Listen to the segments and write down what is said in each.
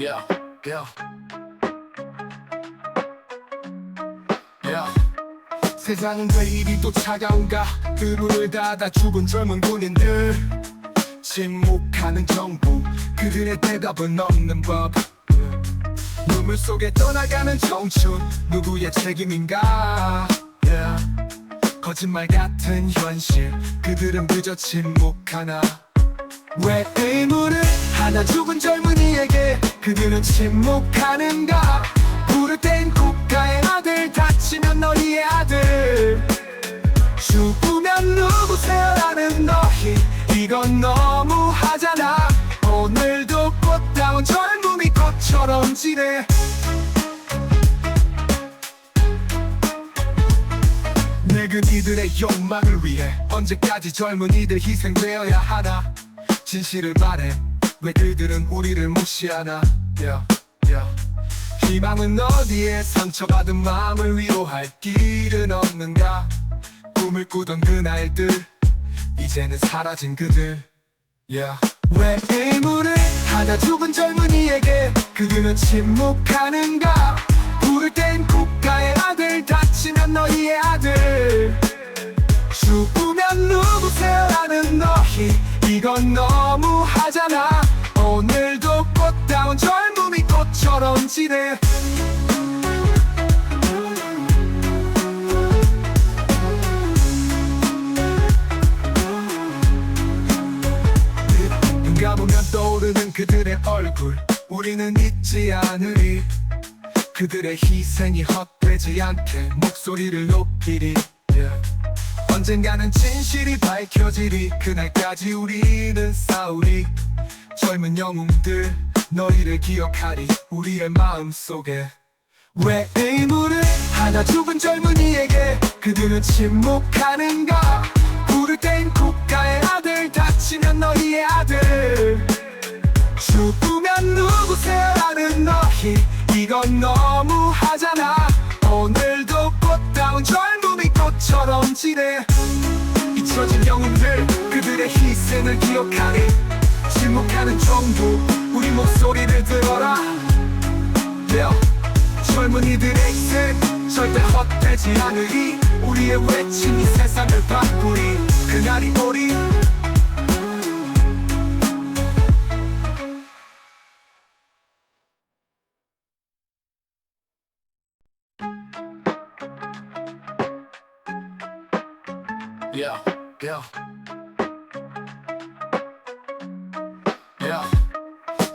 Yeah, yeah. Yeah. 세상은 왜 이리 또 차가운가 그 문을 닫아 죽은 젊은 군인들 침묵하는 정부 그들의 대답은 없는 법 눈물 속에 떠나가는 청춘 누구의 책임인가 yeah. 거짓말 같은 현실 그들은 그저 침묵하나 왜 의무를 하나 죽은 젊은이에게 그들은 침묵하는가 부를 땐 국가의 아들 다치면 너희의 아들. 죽으면 누구세요라는 너희. 이건 너무하잖아. 오늘도 꽃다운 젊음이 꽃처럼 지내 늙은 이들의 욕망을 위해 언제까지 젊은 이들 희생되어야 하나? 진실을 말해 왜 그들은 우리를 무시하나? Yeah, yeah. 희망은 어디에 상처받은 마음을 위로할 길은 없는가? 꿈을 꾸던 그날들 이제는 사라진 그들. Yeah. 왜 의무를 하나 죽은 젊은이에게 그들은 침묵하는가? 부를 땐 국가의 아들 다치면 너희의 아들 꽃처럼 지내 눈 감으면 떠오르는 그들의 얼굴. 우리는 잊지 않으리. 그들의 희생이 헛되지 않게 목소리를 높이리. Yeah. 언젠가는 진실이 밝혀지리. 그날까지 우리는 싸우리. 젊은 영웅들 너희를 기억하리 우리의 마음속에. 왜 의무를 하나 죽은 젊은이에게 그들은 침묵하는가 부를 땐 국가의 아들 다치면 너희의 아들. 죽으면 누구세요라는 너희. 이건 너무하잖아. 오늘도 꽃다운 젊음이 꽃처럼 지내. 잊혀진 영웅들 그들의 희생을 기억하니 침묵하는 우리 목소리를 들어라 yeah. 젊은이들의 희생 절대 헛되지 않으리 우리의 외침이 세상을 바꾸리 그날이 오리 yeah. Yeah.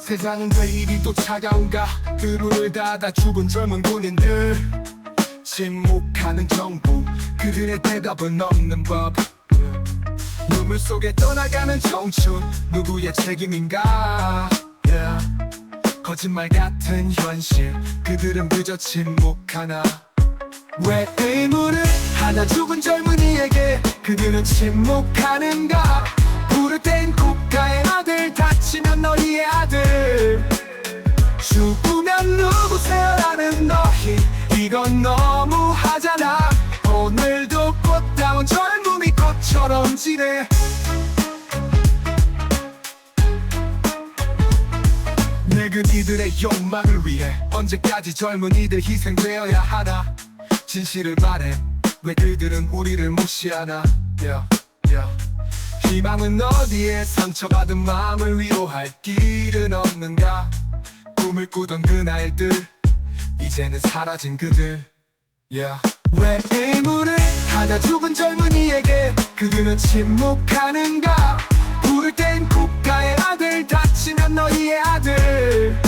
세상은 왜 이리 또 차가운가? 그 문을 닫아 죽은 젊은 군인들. 침묵하는 정부 그들의 대답은 없는 법. 눈물 속에 떠나가는 청춘 누구의 책임인가? Yeah. 거짓말 같은 현실 그들은 그저 침묵하나? 왜 의무를 하나 죽은 젊은이에게 그들은 침묵하는가? 부를 땐국 이건 너무하잖아. 오늘도 꽃다운 젊음이 꽃처럼 지내 늙은 이들의 욕망을 위해 언제까지 젊은이들 희생되어야 하나? 진실을 말해. 왜 그들은 우리를 무시하나? Yeah, yeah. 희망은 어디에 상처받은 마음을 위로할 길은 없는가? 꿈을 꾸던 그날들 이제는 사라진 그들. Yeah. 왜 의무를 하나 죽은 젊은이에게 그들은 침묵하는가? 부를 땐 국가의 아들 다치면 너희의 아들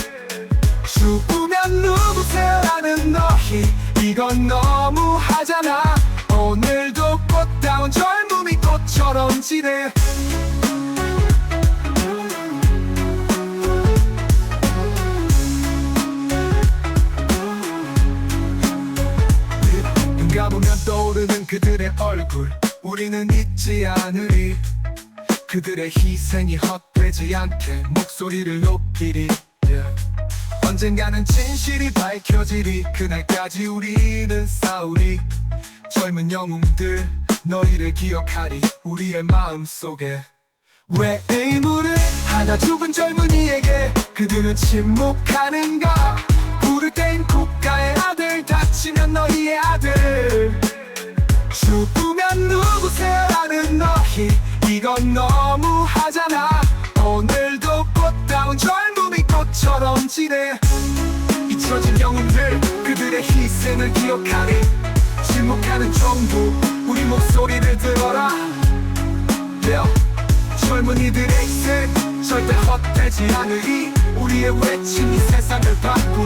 얼굴 우리는 잊지 않으리. 그들의 희생이 헛되지 않게 목소리를 높이리. Yeah. 언젠가는 진실이 밝혀지리. 그날까지 우리는 싸우리. 젊은 영웅들 너희를 기억하리. 우리의 마음속에. 왜 의무를 하나 죽은 젊은이에게 그들은 침묵하는가? 부를 땐 국가의 아들 다치면 너희의 아들 죽으면 누구세요라는 너희. 이건 너무하잖아. 오늘도 꽃다운 젊음이 꽃처럼 지네 잊혀진 영웅들 그들의 희생을 기억하리 침묵하는 정부 우리 목소리를 들어라. 려 젊은이들의 희생 절대 헛되지 않으리. 우리의 외침이 세상을 오리